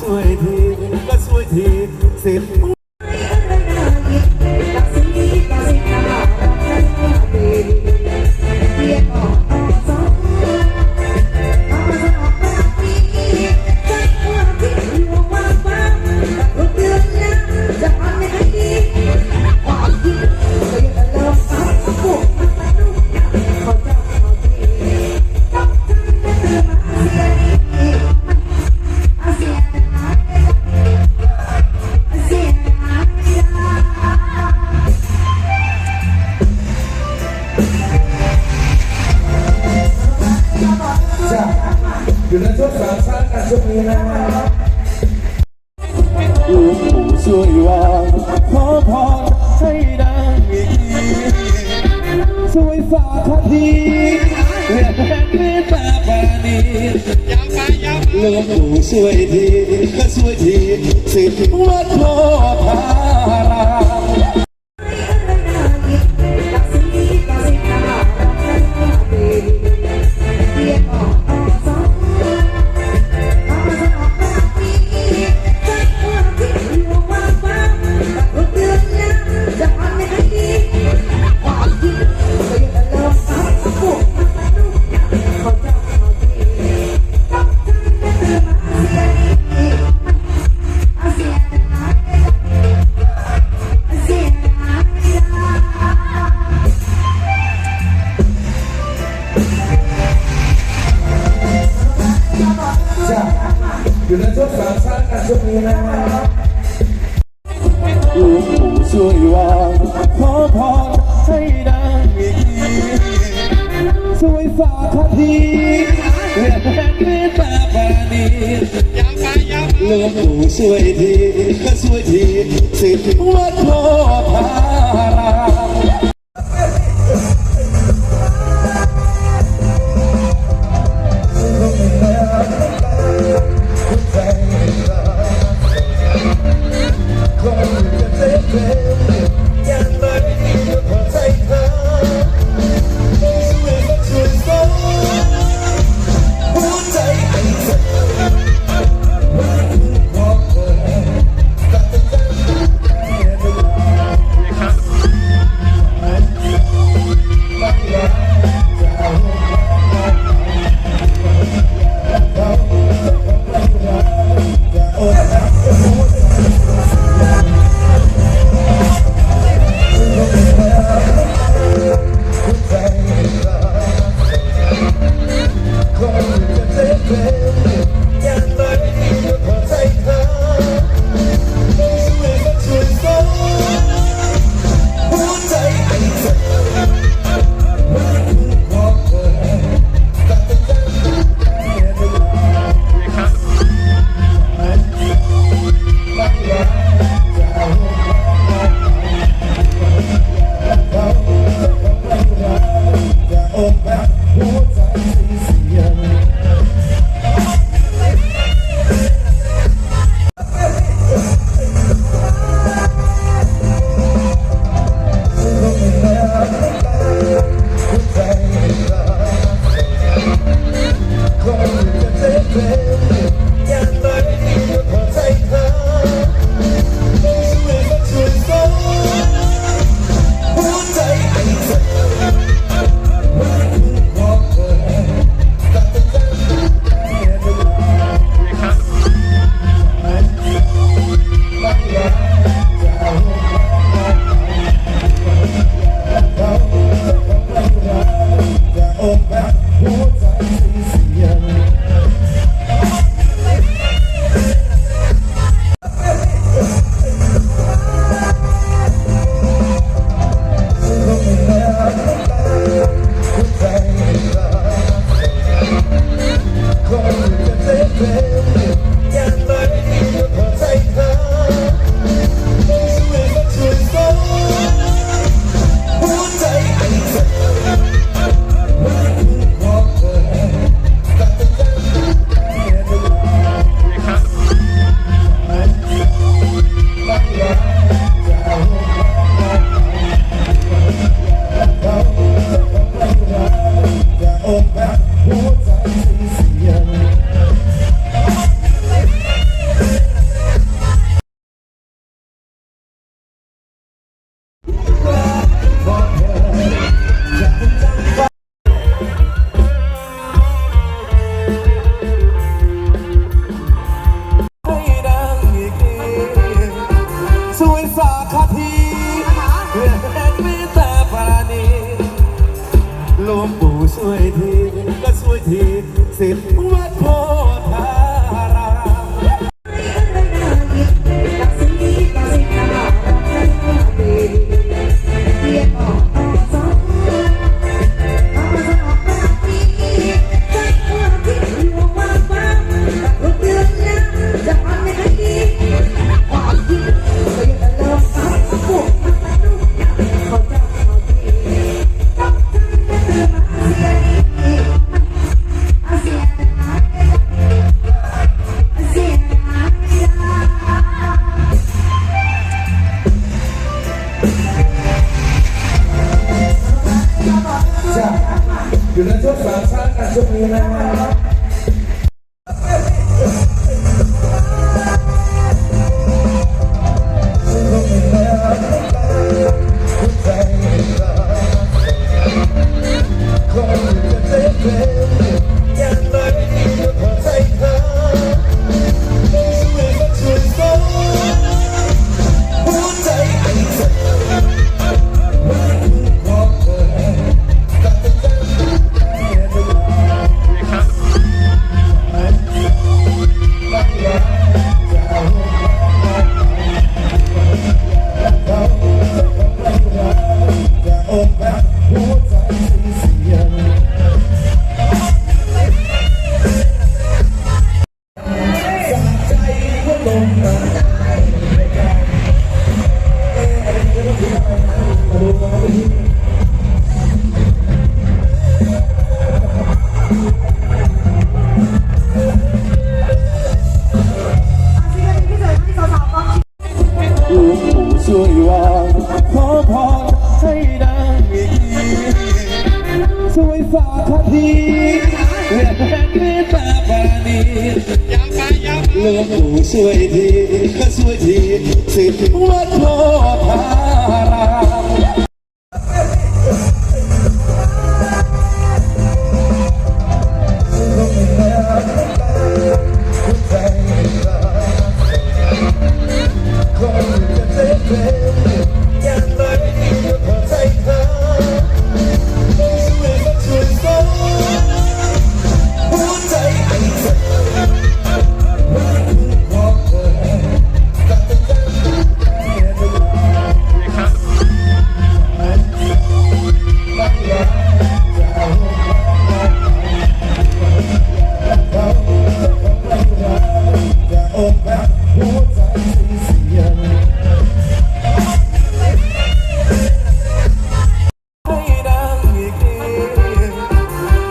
สวยทีก็สวยทีสิ ช่วยฝากคดีเรียกแรงเมตตาปานีหลวงปู่ช่วยทีก็ช่วยทีสิทธิ์วัดโพธาราม ในช่วงสามชาติกันช่วงนี้นะครับลวงปู่ช่วยวางขอพรให้ดังอีกทีช่วยฝากคดีเรียกแรงเมตตาปาณีลวงปู่ช่วยทีก็ช่วยทีสิทธิ์วัดโพธาราม ด้วยสาคทีเห็นมีแรงเมตตาปราณีหลวงปู่ช่วยทีก็ช่วยทีสิทธิ์วัดโพ น ลวงปู่ช่วยวางขอพรให้ดังอีช่วยฝากคดีเรียกแม่เมตตาปาณีหลวงปู่ช่วยทีก็ช่วยทีสิทธิ์วัดโพธา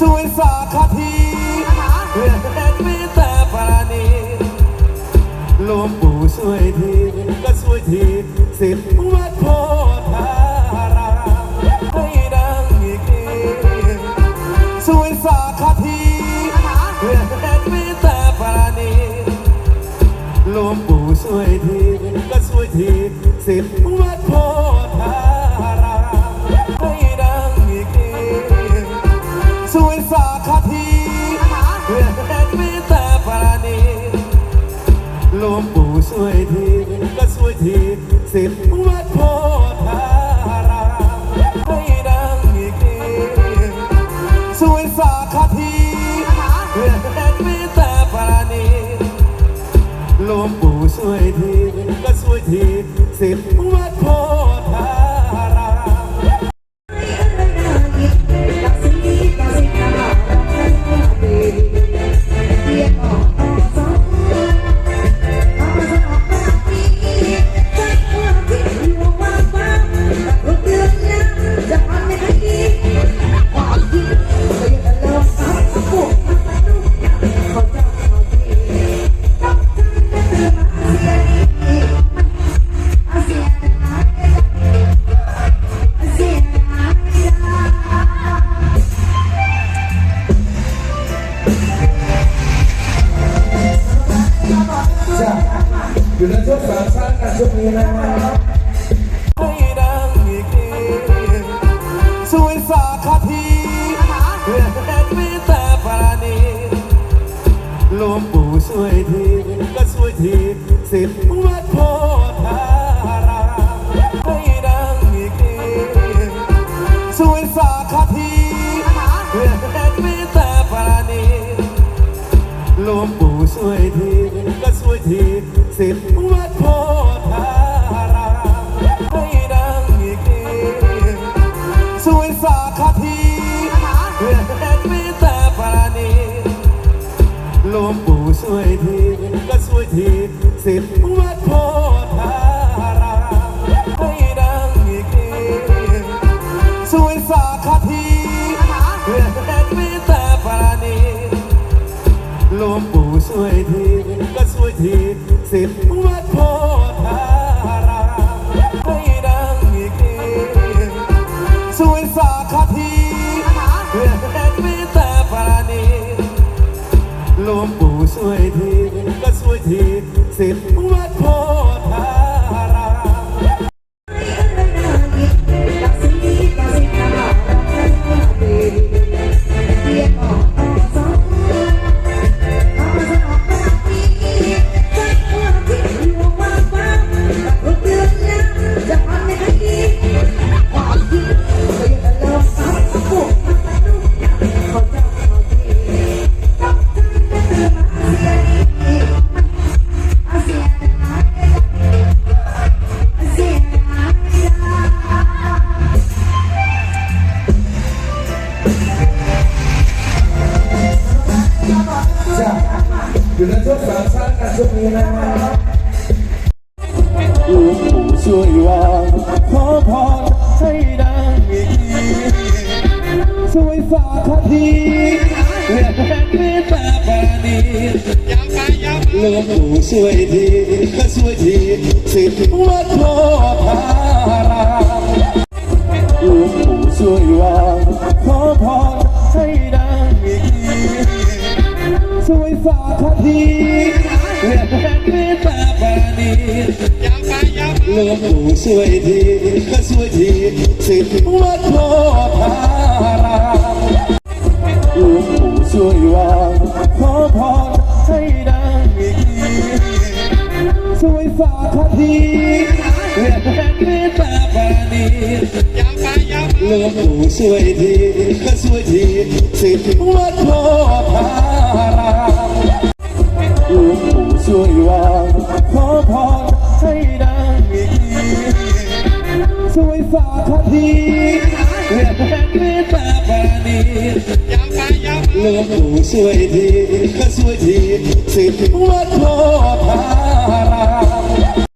ช่วยฝาคดีเรียกแม่เมตตาปราณีหลวงปู่ช่วยทีก็ช่วยทีสิทธิ์วัดโพธารามให้ดังอีกทีช่วยฝาคดีเรียกแม่เมตตาปราณีหลวงปู่ช่วยทีก็ช่วยทีสิทธิ์วัดโพ วยทีก็ช่วยทีสิวัดโพธารามให้ดังอีกทีช่วยสาคทีเรียกแม่เมตตาปราณีหลวงปู่ช่วยทีก็ช่วยทีสิ สิทธิ์วัดโพธารามให้ดังอีกทีช่วยฝาคดีเรียกแม่เมตตาปราณีหลวงปู่ช่วยทีก็ช่วยทีสิทธิ์วัดโพธารามให้ดังอีกทีช่วยฝาคดีเรียกแม่เมตต หลวงปู่ช่วยทีก็ช่วยทีสิทธิ์วัดโพธารามให้ดังอีกทีช่วยสากคดีเพื่อแม่เมตตาปราณีหลวงปู่ช่วยทีก็ช่วยทีสิทธิ์วัด ทีสิท อยู่ในช่วงสามชาติกันช่วงนี้นะฮะหลวงปู่ช่วยวางขอพรให้ดังอีกทีช่วยฝากคดีเรียกแรงเมตตาปาณีหลวงปู่ช่วยทีก็ช่วยทีสิทธิ์วัดโพธารามหลวงปู่ช่วยวางขอพร ช่วยฝากคดีเรียกแรงเมตตาปราณีหลวงปู่ช่วยทีก็ช่วยทีสิทธิ์วัดโพธารามหลวงปู่ช่วยวางขอพรให้ดังอีกทีช่วยฝากคดีเรียกแรงเมตตาปราณี หลวงปู่ช่วยทีก็ช่วยทีสิทธิ์วัดโพธารามหลวงปู่ช่วยวางขอพรให้ดังอีกช่วยฝากคดีเรียกแรงเมตตาปราณีหลวงปู่ช่วยทีก็ช่วยทีสิทธิ์วัดโพธาร